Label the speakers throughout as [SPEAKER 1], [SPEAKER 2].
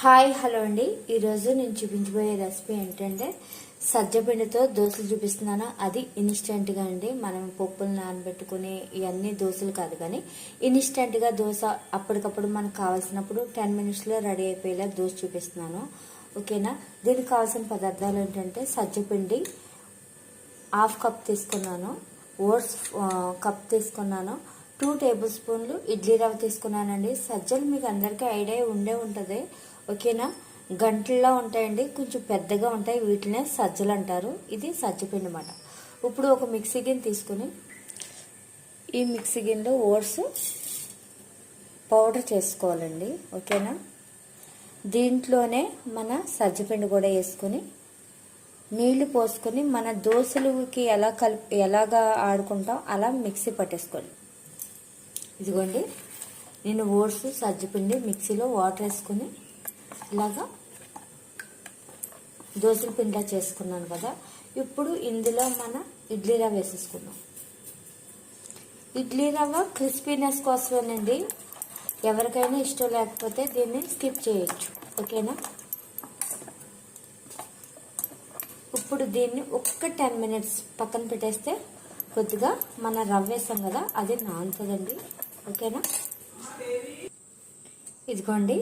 [SPEAKER 1] Hi hello అండి. ఈరోజు నేను చూపించబోయే రెసిపీ ఏంటంటే సజ్జపిండితో దోశలు చూపిస్తున్నాను. అది ఇన్స్టెంట్గా అండి. మనం పప్పులు నానబెట్టుకుని ఇవన్నీ దోశలు కాదు కానీ ఇన్స్టెంట్గా దోశ అప్పటికప్పుడు మనకు కావాల్సినప్పుడు టెన్ మినిట్స్లో రెడీ అయిపోయేలా దోశ చూపిస్తున్నాను. ఓకేనా? దీనికి కావాల్సిన పదార్థాలు ఏంటంటే సజ్జపిండి హాఫ్ కప్ తీసుకున్నాను. ఓట్స్ కప్ తీసుకున్నాను. టూ టేబుల్ స్పూన్లు ఇడ్లీ రవ్వ తీసుకున్నానండి. సజ్జలు మీకు అందరికీ ఐడియా ఉండే ఉంటుంది. ఓకేనా? గంటల్లో ఉంటాయండి కొంచెం పెద్దగా ఉంటాయి వీటినే సజ్జలు అంటారు. ఇది సజ్జపిండి అన్నమాట. ఇప్పుడు ఒక మిక్సీ గిన్నె తీసుకుని ఈ మిక్సీ గిన్నెలో ఓట్స్ పౌడర్ చేసుకోవాలండి. ఓకేనా? దీంట్లోనే మన సజ్జపిండి కూడా వేసుకొని నీళ్ళు పోసుకొని మన దోశలకి ఎలా కలిపి ఎలాగా ఆడుకుంటాం అలా మిక్సీ పట్టేసుకోండి ఇదిగోండి. నేను ఓట్స్ సజ్జపిండి మిక్సీలో వాటర్ వేసుకొని ఇలాగా దోశల పిండిలా చేసుకున్నాను కదా. ఇప్పుడు ఇందులో మన ఇడ్లీ రవ్వ వేసేసుకున్నాం ఇడ్లీ రవ్వ క్రిస్పీనెస్ కోసమేనండి. ఎవరికైనా ఇష్టం లేకపోతే దీన్ని స్కిప్ చేయొచ్చు. ఓకేనా? ఇప్పుడు దీన్ని ఒక్క టెన్ మినిట్స్ పక్కన పెట్టేస్తే కొద్దిగా మన రవ్వ వేసాం కదా అది నానుతుందండి. ఓకేనా? ఇదిగోండి.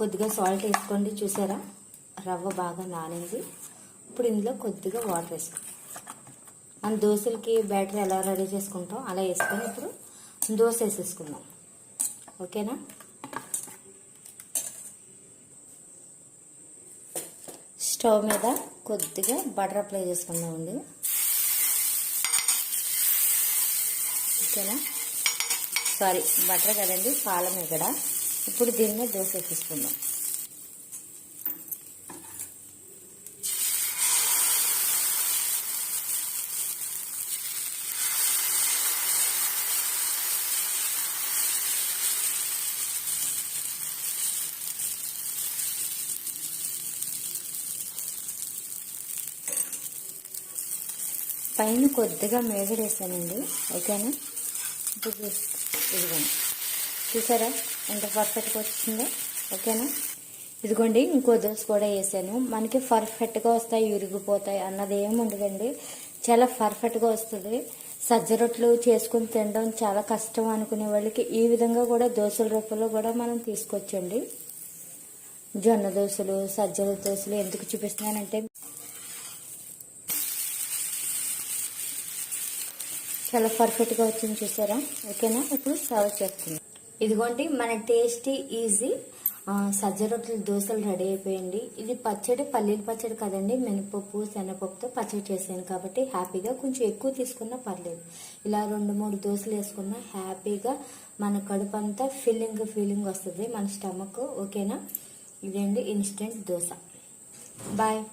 [SPEAKER 1] కొద్దిగా సాల్ట్ వేసుకోండి చూసారా? రవ్వ బాగా నానింది. ఇప్పుడు ఇందులో కొద్దిగా వాటర్ వేసుకో. మన దోశలకి బ్యాటర్ ఎలా రెడీ చేసుకుంటాం అలా వేసుకొని ఇప్పుడు దోశ వేసేసుకుందాం. ఓకేనా? స్టవ్ మీద కొద్దిగా బటర్ అప్లై చేసుకుందామండి. ఓకేనా? సారీ బటర్ కదండి పాలం ఇక్కడ. ఇప్పుడు దీన్ని దోశ వేసేసుకుందాం. పైన కొద్దిగా మేగడేసానండి ఓకేనా? ఇప్పుడు చూస్- ఇదిగోండి. చూసారా? ఎంత పర్ఫెక్ట్గా వచ్చిందో ఓకేనా? ఇదిగోండి ఇంకో దోశ కూడా వేసాను. మనకి పర్ఫెక్ట్గా వస్తాయి విరిగిపోతాయి అన్నది ఏమి ఉండదండి. చాలా పర్ఫెక్ట్గా వస్తుంది. సజ్జ రొట్టెలు చేసుకుని తినడం చాలా కష్టం అనుకునే వాళ్ళకి ఈ విధంగా కూడా దోశల రూపంలో కూడా మనం తీసుకొచ్చండి. జొన్న దోశలు సజ్జల దోశలు ఎందుకు చూపిస్తున్నానంటే చాలా పర్ఫెక్ట్గా వచ్చింది చూసారా? ఓకేనా? ఇప్పుడు సర్వ్ చేస్తుంది ఇదిగోండి మన టేస్టీ ఈజీ సజ్జ రొట్టెల దోశలు రెడీ అయిపోయింది. ఇది పచ్చడి పల్లీల పచ్చడి కదండి. మినపప్పు శనగపప్పుతో పచ్చడి చేశాను కాబట్టి హ్యాపీగా కొంచెం ఎక్కువ తీసుకున్నా పర్లేదు. ఇలా రెండు మూడు దోశలు వేసుకున్నా హ్యాపీగా మన కడుపు అంతా ఫీలింగ్ ఫీలింగ్ వస్తుంది. మన స్టమక్ ఓకేనా? ఇదండి ఇన్స్టెంట్ దోశ. బాయ్.